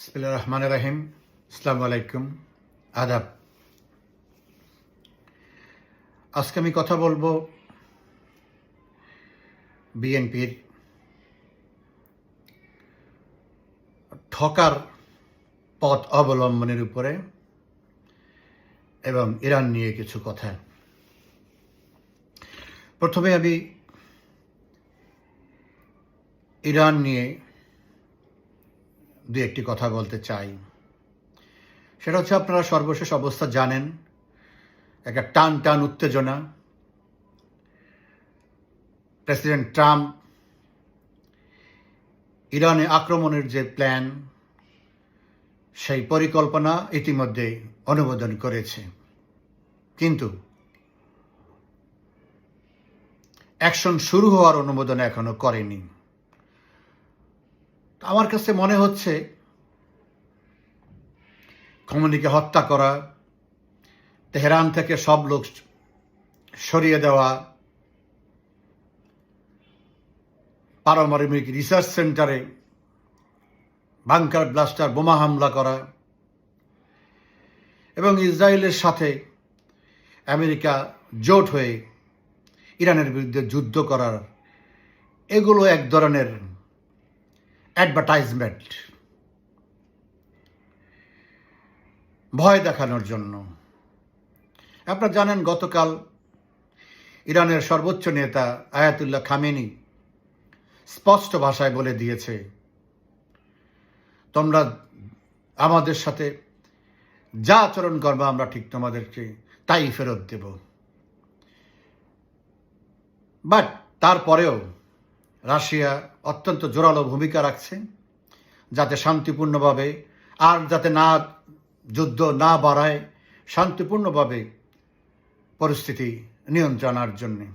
বিসমিল্লাহির রহমানির রহিম আসসালামু আলাইকুম আদাব আজকে আমি কথা বলব বিএনপির ঠকার পথ অবলম্বনের উপরে এবং ইরান নিয়ে কিছু কথা। প্রথমে আমি ইরান নিয়ে দু একটি কথা বলতে চাই। সেটা হচ্ছে আপনারা সর্বশেষ অবস্থা জানেন, একটা টান টান উত্তেজনা। প্রেসিডেন্ট ট্রাম্প ইরানে আক্রমণের যে প্ল্যান, সেই পরিকল্পনা ইতিমধ্যে অনুমোদন করেছে। কিন্তু অ্যাকশন শুরু হওয়ার অনুমোদন এখনও করেনি। আমার কাছে মনে হচ্ছে খমনিকে হত্যা করা, তেহরান থেকে সব লোক সরিয়ে দেওয়া, পারমাণবিক রিসার্চ সেন্টারে বাংকার ব্লাস্টার বোমা হামলা করা এবং ইসরায়েলের সাথে আমেরিকা জোট হয়ে ইরানের বিরুদ্ধে যুদ্ধ করার, এগুলো এক ধরনের অ্যাডভার্টাইজমেন্ট ভয় দেখানোর জন্য। আপনারা জানেন, গতকাল ইরানের সর্বোচ্চ নেতা আয়াতুল্লাহ খামেনি স্পষ্ট ভাষায় বলে দিয়েছে, তোমরা আমাদের সাথে যা আচরণ করবে আমরা ঠিক তোমাদেরকে তাই ফেরত দেব। বাট তারপরেও রাশিয়া অত্যন্ত জোরালো ভূমিকা রাখছে, যাতে শান্তিপূর্ণভাবে আর যাতে না যুদ্ধ না বাড়ায় শান্তিপূর্ণভাবে পরিস্থিতি নিয়ন্ত্রণার জন্যে।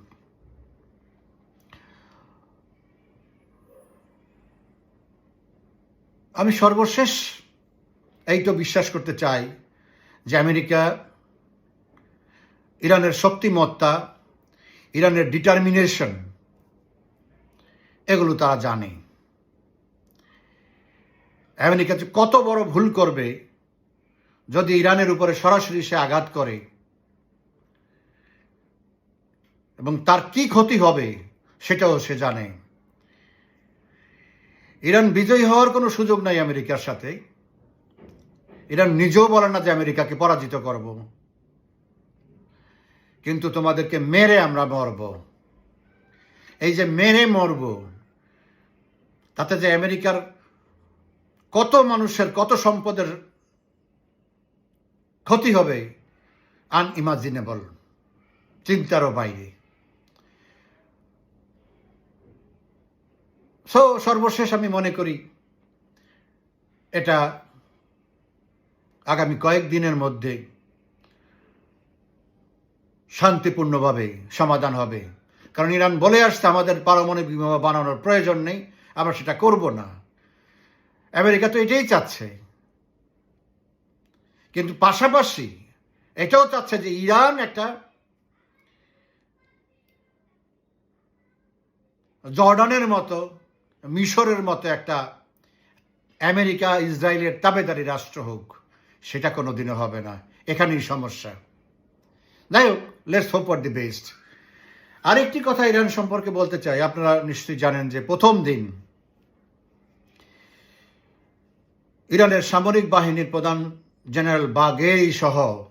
আমি সর্বশেষ এই তো বিশ্বাস করতে চাই যে আমেরিকা ইরানের শক্তিমত্তা, ইরানের ডিটারমিনেশন এগুলো তারা জানে। আমেরিকা কত বড় ভুল করবে, যদি ইরানের উপরে সরাসরি সে আঘাত করে, এবং তার কি ক্ষতি হবে সেটাও সে জানে। ইরান বিজয়ী হওয়ার কোনো সুযোগ নাই আমেরিকার সাথে। ইরান নিজেও বলে না যে আমেরিকাকে পরাজিত করব। কিন্তু তোমাদেরকে মেরে আমরা মরব। এই যে মেরে মরব তাতে যে আমেরিকার কত মানুষের, কত সম্পদের ক্ষতি হবে আনইমাজিনেবল চিন্তারও বাইরে। সো সর্বশেষ আমি মনে করি, এটা আগামী কয়েকদিনের মধ্যে শান্তিপূর্ণভাবে সমাধান হবে। কারণ ইরান বলে আসছে, আমাদের পারমাণবিক বোমা বানানোর প্রয়োজন নেই। আমরা সেটা করব না। আমেরিকা তো এটাই চাচ্ছে। কিন্তু পাশাপাশি এটাও চাচ্ছে যে ইরান একটা জর্ডানের মতো, মিশরের মতো একটা আমেরিকা, ইসরায়েলের তাবেদারি রাষ্ট্র হোক, সেটা কোনোদিনও হবে না। এখানেই সমস্যা। যাই হোক let's hope for the best আরেকটি কথা ইরান সম্পর্কে বলতে চাই, আপনারা নিশ্চয়ই জানেন যে প্রথম দিন ইরানের সামরিক বাহিনীর প্রধান জেনারেল বাগেই সহ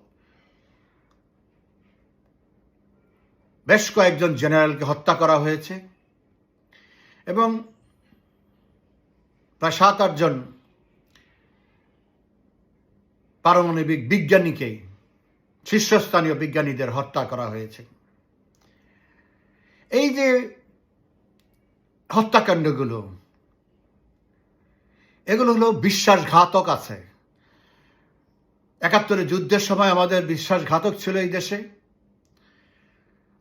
বেশ কয়েকজন জেনারেলকে হত্যা করা হয়েছে এবং প্রায় সাত আটজন পারমাণবিক বিজ্ঞানীকে, শীর্ষস্থানীয় বিজ্ঞানীদের হত্যা করা হয়েছে। এই যে হত্যাকাণ্ডগুলো এগুলো হলো বিশ্বাসঘাতক আছে। একাত্তরের যুদ্ধের সময় আমাদের বিশ্বাসঘাতক ছিল এই দেশে।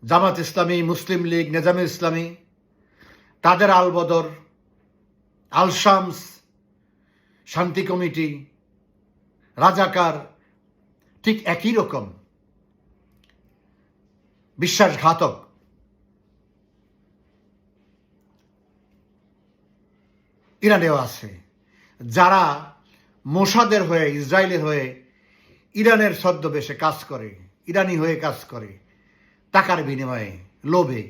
জামাত ইসলামী, মুসলিম লীগ নেজামে ইসলামী, তাদের আলবদর আলশামস শান্তি কমিটি, রাজাকার, ঠিক একই রকম। বিশ্বাসঘাতক। ইরানেও আছে। যারা মোসাদের হয়ে ইসরায়েলের হয়ে ইরানের ছদ্মবেশে কাজ করে, ইরানি হয়ে কাজ করে, টাকার বিনিময়ে, লোভে,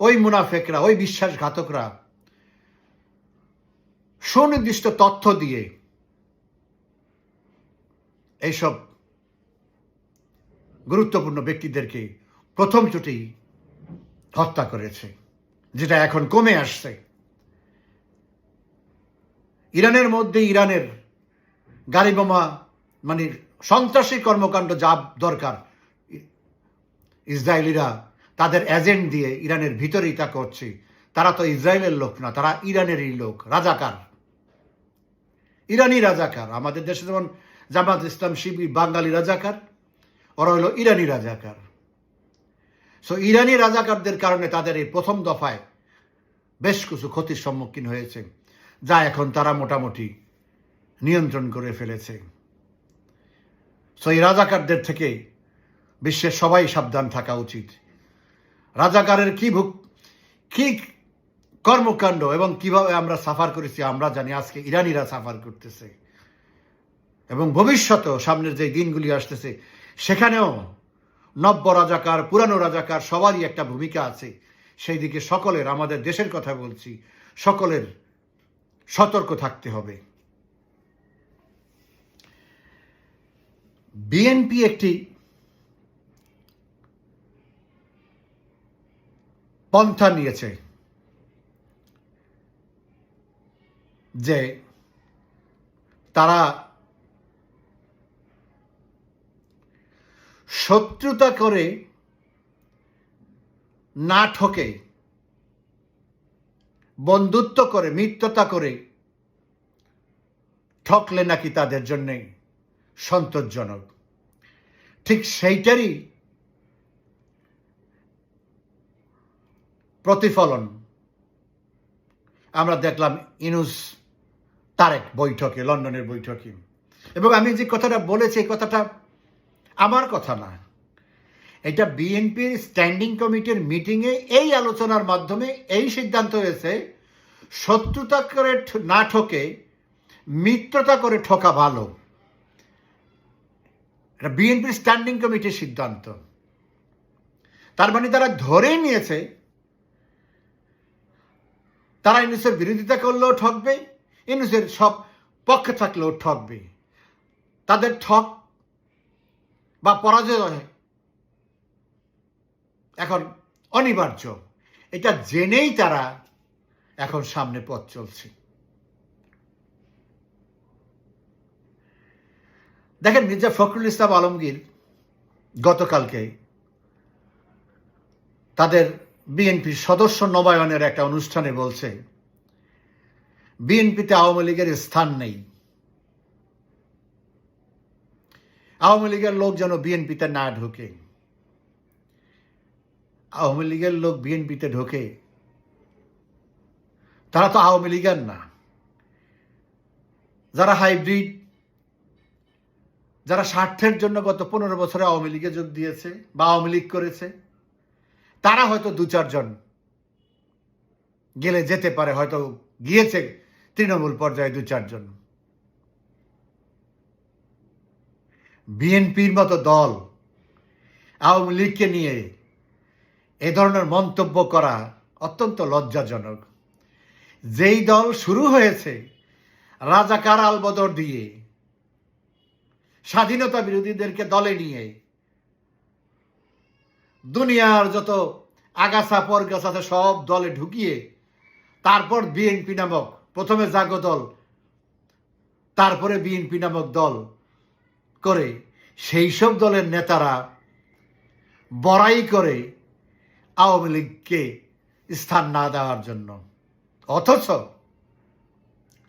ওই মুনাফেকরা, ওই বিশ্বাসঘাতকরা সুনির্দিষ্ট তথ্য দিয়ে এইসব গুরুত্বপূর্ণ ব্যক্তিদেরকে প্রথম চুটি হত্যা করেছে, যেটা এখন কমে আসছে। ইরানের মধ্যে ইরানের গাড়ি বোমা মানে সন্ত্রাসী কর্মকাণ্ড যা দরকার, ইসরায়েলিরা তাদের এজেন্ট দিয়ে ইরানের ভিতরেই তা করছে। তারা তো ইসরায়েলের লোক না, তারা ইরানেরই লোক, রাজাকার। ইরানি রাজাকার। আমাদের দেশে যেমন জামাত ইসলাম শিবির বাঙালি রাজাকার, ওরা হলো ইরানি রাজাকার। সো ইরানি রাজাকারদের কারণে তাদের এই প্রথম দফায় বেশ কিছু ক্ষতির সম্মুখীন হয়েছে। যা এখন তারা মোটামুটি নিয়ন্ত্রণ করে ফেলেছে। সো এই রাজাকারদের থেকে বিশ্বের সবাই সাবধান থাকা উচিত। রাজাকারের কি ভুক, কি কর্মকাণ্ড এবং কীভাবে আমরা সাফার করেছি আমরা জানি, আজকে ইরানিরা সাফার করতেছে। এবং ভবিষ্যতেও সামনের যে দিনগুলি আসতেছে, সেখানেও নব্য রাজাকার, পুরানো রাজাকার সবারই একটা ভূমিকা আছে। সেই দিকে সকলের, আমাদের দেশের কথা বলছি, সকলের সতর্ক থাকতে হবে। বিএনপি একটি পন্থা নিয়েছে যে তারা শত্রুতা করে না ঠকে বন্ধুত্ব করে, মিত্রতা করে ঠকলে নাকি তাদের জন্যে সন্তোষজনক। ঠিক সেইটারই প্রতিফলন আমরা দেখলাম ইনুস তারেক বৈঠকে, লন্ডনের বৈঠকে। এবং আমি যে কথাটা বলেছি, এই কথাটা আমার কথা না। এটা বিএনপির স্ট্যান্ডিং কমিটির মিটিংয়ে এই আলোচনার মাধ্যমে এই সিদ্ধান্ত হয়েছে শত্রুতা করে না ঠকে মিত্রতা করে ঠকা ভালো। এটা বিএনপির স্ট্যান্ডিং কমিটির সিদ্ধান্ত। তার মানে তারা ধরেই নিয়েছে, তারা ইউনুসের বিরোধিতা করলেও ঠকবে ইউনুসের সব পক্ষে থাকলেও ঠকবে। তাদের ঠক বা পরাজয় এখন অনিবার্য। এটা জেনেই তারা এখন সামনে পথ চলছে। দেখেন মির্জা ফখরুল ইসলাম আলমগীর গতকালকে তাদের বিএনপির সদস্য নবায়নের একটা অনুষ্ঠানে বলছে, বিএনপিতে আওয়ামী লীগের স্থান নেই। আওয়ামী লীগের লোক যেন বিএনপিতে না ঢোকে। আওয়ামী লীগের লোক বিএনপিতে ঢোকে। তারা তো আওয়ামী লীগের না। যারা হাইব্রিড, যারা স্বার্থের জন্য গত পনেরো বছরে আওয়ামী লীগে যোগ দিয়েছে বা আওয়ামী লীগ করেছে, তারা হয়তো দু চারজন গেলে যেতে পারে, হয়তো গিয়েছে তৃণমূল পর্যায়ে দু চারজন। বিএনপির মতো দল আওয়ামী লীগকে নিয়ে এ ধরনের মন্তব্য করা অত্যন্ত লজ্জাজনক। যেই দল শুরু হয়েছে রাজাকার আলবদর দিয়ে, স্বাধীনতা বিরোধীদেরকে দলে নিয়ে, দুনিয়ার যত আগাছা পরগাছা সব দলে ঢুকিয়ে, তারপর বিএনপি নামক প্রথমে জাগো দল, তারপরে বিএনপি নামক দল করে, সেই সব দলের নেতারা বড়াই করে আওয়ামী লীগকে স্থান না দেওয়ার জন্য। অথচ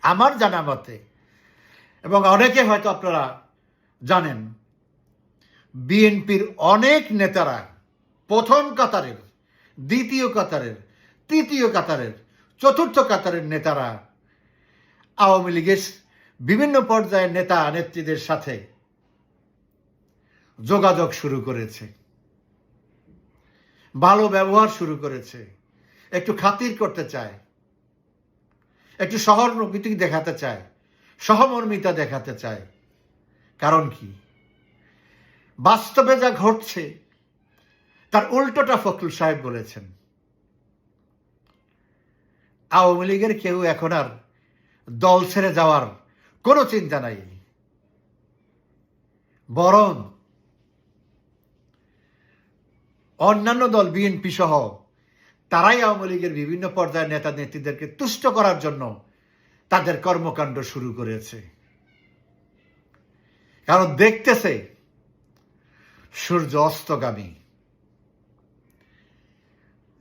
আমার জানা মতে, এবং অনেকে হয়তো আপনারা জানেন, বিএনপির অনেক নেতারা প্রথম কাতারের, দ্বিতীয় কাতারের, তৃতীয় কাতারের, চতুর্থ কাতারের নেতারা আওয়ামী লীগের বিভিন্ন পর্যায়ের নেতা নেত্রীদের সাথে যোগাযোগ শুরু করেছে। ভালো ব্যবহার শুরু করেছে। একটু খাতির করতে চায়। একটু সহানুভূতি দেখাতে চায়। সহমর্মিতা দেখাতে চায়। কারণ কি? বাস্তবে যা ঘটছে, তার উল্টোটা ফখরুল সাহেব বলেছেন। আওয়ামী লীগের কেউ এখন আর দল ছেড়ে যাওয়ার কোনো চিন্তা নাই। বরং অন্যান্য দল, বিএনপি সহ, তারাই আওয়ামী লীগের বিভিন্ন পর্যায়ের নেতা নেত্রীদেরকে তুষ্ট করার জন্য তাদের কর্মকাণ্ড শুরু করেছে। কারণ দেখতেছে, সূর্য অস্তগামী।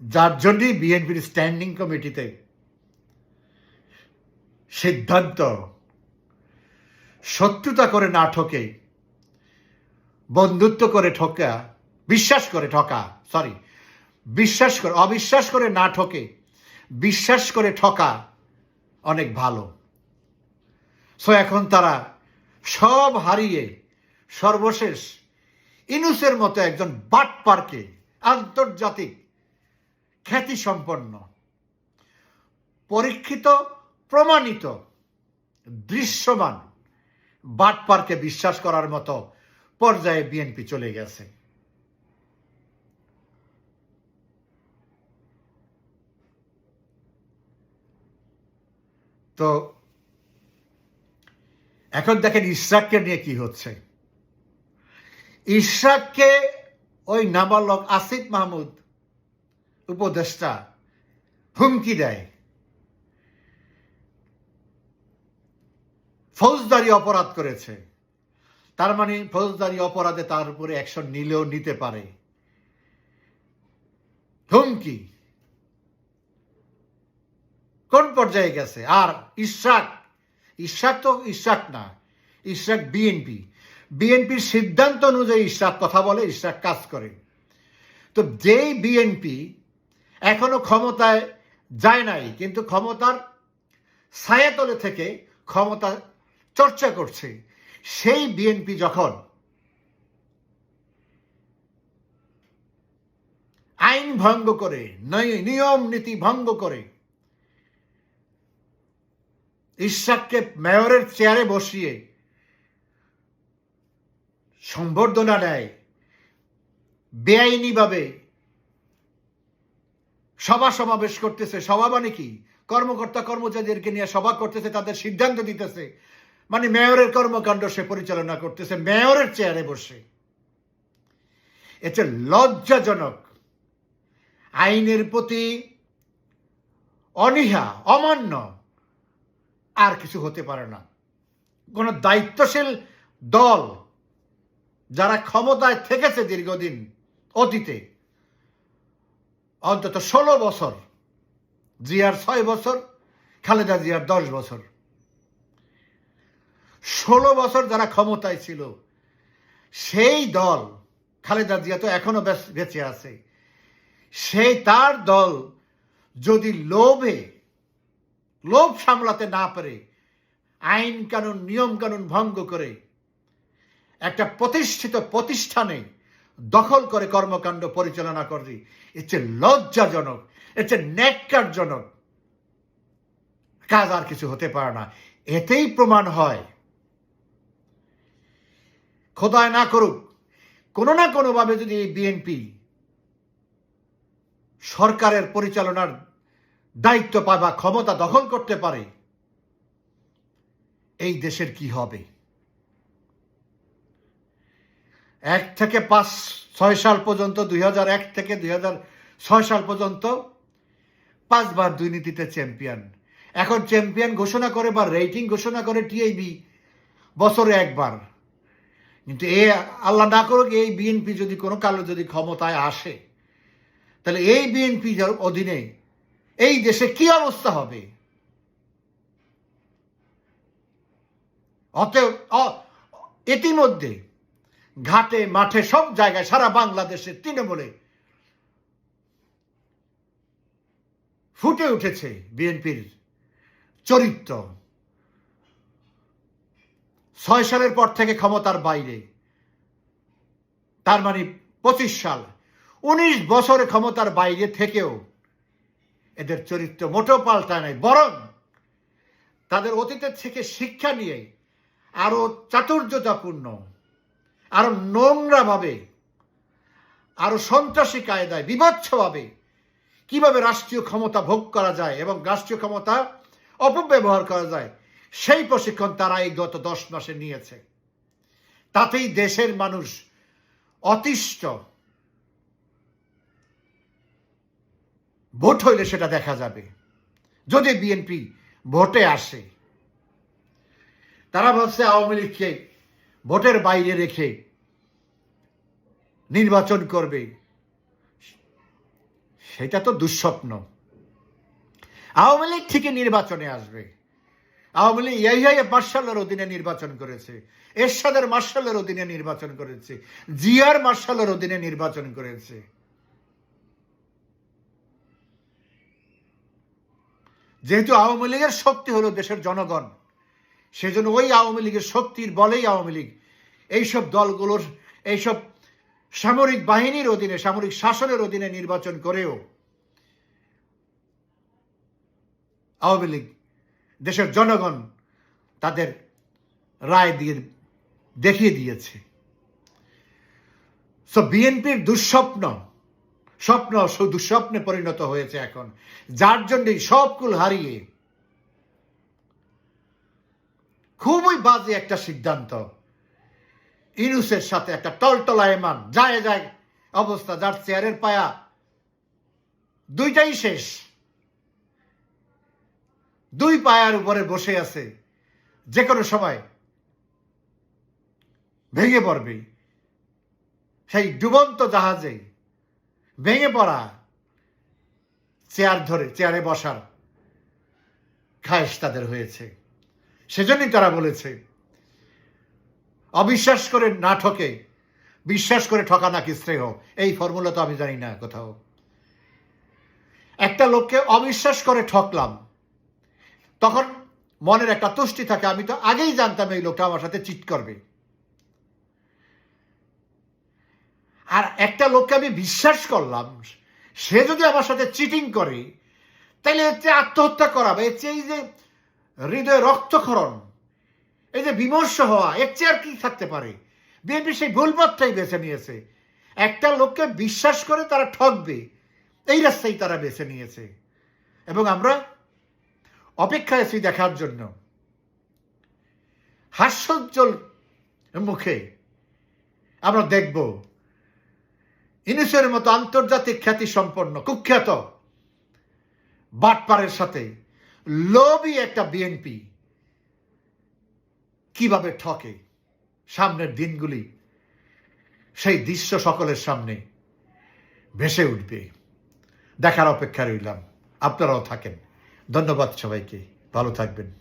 যার জন্যই বিএনপির স্ট্যান্ডিং কমিটিতে সিদ্ধান্ত, শত্রুতা করে না ঠকে, বন্ধুত্ব করে ঠকা বিশ্বাস করে ঠকা সরি বিশ্বাস করে, অবিশ্বাস করে না ঠকে, বিশ্বাস করে ঠকা অনেক ভালো। সো এখন তারা সব হারিয়ে সর্বশেষ ইনুসের মতো একজন বাট পার্কে আন্তর্জাতিক খ্যাতি সম্পন্ন পরীক্ষিত, প্রমাণিত, দৃশ্যমান বাট পার্কে বিশ্বাস করার মতো পর্যায়ে বিএনপি চলে গেছে। তো এখন দেখেন ইশরাককে নিয়ে কি হচ্ছে। ইশরাককে ওই নাবালক আসিফ মাহমুদ, উপদেষ্টা, হুমকি দেয়। ফৌজদারি অপরাধ করেছে। তার মানে ফৌজদারি অপরাধে তার উপরে অ্যাকশন নিলেও নিতে পারে। হুমকি। কোন পর্যায়ে গেছে? আর, ইশরাক। ইশরাক তো ইশরাক না। ইশরাক বিএনপি বিএনপির সিদ্ধান্ত অনুযায়ী ইশরাক কথা বলে, ইশরাক কাজ করে। তো যেই বিএনপি এখনও ক্ষমতায় যায় নাই, কিন্তু ক্ষমতার ছায়াতলে থেকে ক্ষমতা চর্চা করছে, সেই বিএনপি যখন আইন ভঙ্গ করে, নয়- নিয়ম নীতি ভঙ্গ করে ইশাককে মেয়রের চেয়ারে বসিয়ে সম্বর্ধনা নেয় বেআইনিভাবে সভা সমাবেশ করতেছে। সভা মানে কি? কর্মকর্তা কর্মচারীদেরকে নিয়ে সভা করতেছে, তাদের সিদ্ধান্ত দিতেছে। মানে মেয়রের কর্মকাণ্ড সে পরিচালনা করতেছে, মেয়রের চেয়ারে বসে। এটা লজ্জাজনক। আইনের প্রতি অনীহা, অমান্য আর কিছু হতে পারে না। কোন দায়িত্বশীল দল যারা ক্ষমতায় থেকেছে দীর্ঘদিন অতীতে, অন্তত ষোলো বছর, জিয়ার ছয় বছর, খালেদা জিয়ার দশ বছর। ষোলো বছর যারা ক্ষমতায় ছিল, সেই দল, খালেদা জিয়া তো এখনও বেঁচে আছে, সেই তার দল যদি লোভে লোভ সামলাতে না পারে, আইন কানুন, নিয়ম কানুন ভঙ্গ করে, একটা প্রতিষ্ঠিত প্রতিষ্ঠানে দখল করে কর্মকাণ্ড পরিচালনা করে এচ্ছে লজ্জাজনক এচ্ছে ন্যাক্কারজনক কাজ আর কিছু হতে পারে না। এতেই প্রমাণ হয় খোদায় না করুক, কোনো না কোনোভাবে যদি এই বিএনপি সরকারের পরিচালনার দায়িত্ব পায় বা ক্ষমতা দখল করতে পারে। এই দেশের কি হবে? এক থেকে পাঁচ, ছয় সাল পর্যন্ত, দুই এক থেকে দুই ছয় সাল পর্যন্ত পাঁচবার দুর্নীতিতে চ্যাম্পিয়ন। এখন চ্যাম্পিয়ন ঘোষণা করে বা রেটিং ঘোষণা করে টিআইবি বছরে একবার। কিন্তু এ আল্লাহ না করুক, এই বিএনপি যদি কোনো কালো যদি ক্ষমতায় আসে, তাহলে এই বিএনপি অধীনে এই দেশে কি অবস্থা হবে? অতএব ইতিমধ্যে ঘাটে, মাঠে, সব জায়গায় সারা বাংলাদেশে তৃণমূলে ফুটে উঠেছে বিএনপির চরিত্র। ছয় সালের পর থেকে ক্ষমতার বাইরে। তার মানে পঁচিশ সাল। উনিশ বছরে ক্ষমতার বাইরে থেকেও এদের চরিত্র মোটেও পাল্টায় নাই, বরং তাদের অতীতের থেকে শিক্ষা নিয়ে আরও চাতুর্যতাপূর্ণ, আরও নোংরাভাবে, আরও সন্ত্রাসী কায়দায়, বিভৎসভাবে কীভাবে রাষ্ট্রীয় ক্ষমতা ভোগ করা যায় এবং রাষ্ট্রীয় ক্ষমতা অপব্যবহার করা যায়, সেই প্রশিক্ষণ তারা এই গত দশ মাসে নিয়েছে। তাতেই দেশের মানুষ অতিষ্ঠ ভোট হইলে সেটা দেখা যাবে। যদি বিএনপি ভোটে আসে, তারা ভাবছে আওয়ামী লীগকে ভোটের বাইরে রেখে নির্বাচন করবে। সেটা তো দুঃস্বপ্ন। আওয়ামী লীগ থেকে নির্বাচনে আসবে। আওয়ামী লীগ ইয়াহিয়া মার্শালের অধীনে নির্বাচন করেছে, এরশাদের মার্শালের অধীনে নির্বাচন করেছে, জিয়ার মার্শালের অধীনে নির্বাচন করেছে। যেহেতু আওয়ামী লীগের শক্তি হলো দেশের জনগণ, সেজন্য ওই আওয়ামী লীগের শক্তির বলেই আওয়ামী লীগ এইসব দলগুলোর, এইসব সামরিক বাহিনীর অধীনে, সামরিক শাসনের অধীনে নির্বাচন করেও আওয়ামী লীগ দেশের জনগণ তাদের রায় দিয়ে, দেখিয়ে দিয়েছে। সো বিএনপির দুঃস্বপ্ন স্বপ্ন দুঃস্বপ্নে পরিণত হয়েছে এখন। যার জন্যই সবকুল হারিয়ে খুবই বাজে একটা সিদ্ধান্ত। ইনুসের সাথে একটা টলটলায়মান যায় যায় অবস্থা, যার চেয়ারের পায়া দুইটাই শেষ। দুই পায়ার উপরে বসে আছে যে কোনো সময়। ভেঙে পড়বে সেই ডুবন্ত জাহাজে ভেঙে পড়া চেয়ার ধরে, চেয়ারে বসার খায়েশ তাদের হয়েছে। সেজন্যই তারা বলেছে, অবিশ্বাস করে না ঠকে, বিশ্বাস করে ঠকা নাকি শ্রেয় এই ফর্মুলা তো আমি জানি না কোথাও। একটা লোককে অবিশ্বাস করে ঠকলাম, তখন মনের একটা তুষ্টি থাকে। আমি তো আগেই জানতাম এই লোকটা আমার সাথে চিট করবে। আর একটা লোককে আমি বিশ্বাস করলাম, সে যদি আমার সাথে চিটিং করে তাহলে এর চেয়ে আত্মহত্যা করা বা এর চেয়ে এই যে হৃদয়ে রক্তক্ষরণ, এই যে বিমর্ষ হওয়া, এর চেয়ে আর কি থাকতে পারে? বিএনপি সেই ভুল পথটাই বেছে নিয়েছে। একটা লোককে বিশ্বাস করে তারা ঠকবে, এই রাস্তাই তারা বেছে নিয়েছে। এবং আমরা অপেক্ষায় আছি দেখার জন্য। হাস্যোজ্জ্বল মুখে আমরা দেখব ইনুসের মতো আন্তর্জাতিক খ্যাতি সম্পন্ন কুখ্যাত বাটপারের সাথে লোভী একটা বিএনপি কীভাবে ঠকে সামনের দিনগুলি, সেই দৃশ্য সকলের সামনে ভেসে উঠবে। দেখার অপেক্ষা রইলাম। আপনারাও থাকেন। ধন্যবাদ সবাইকে। ভালো থাকবেন।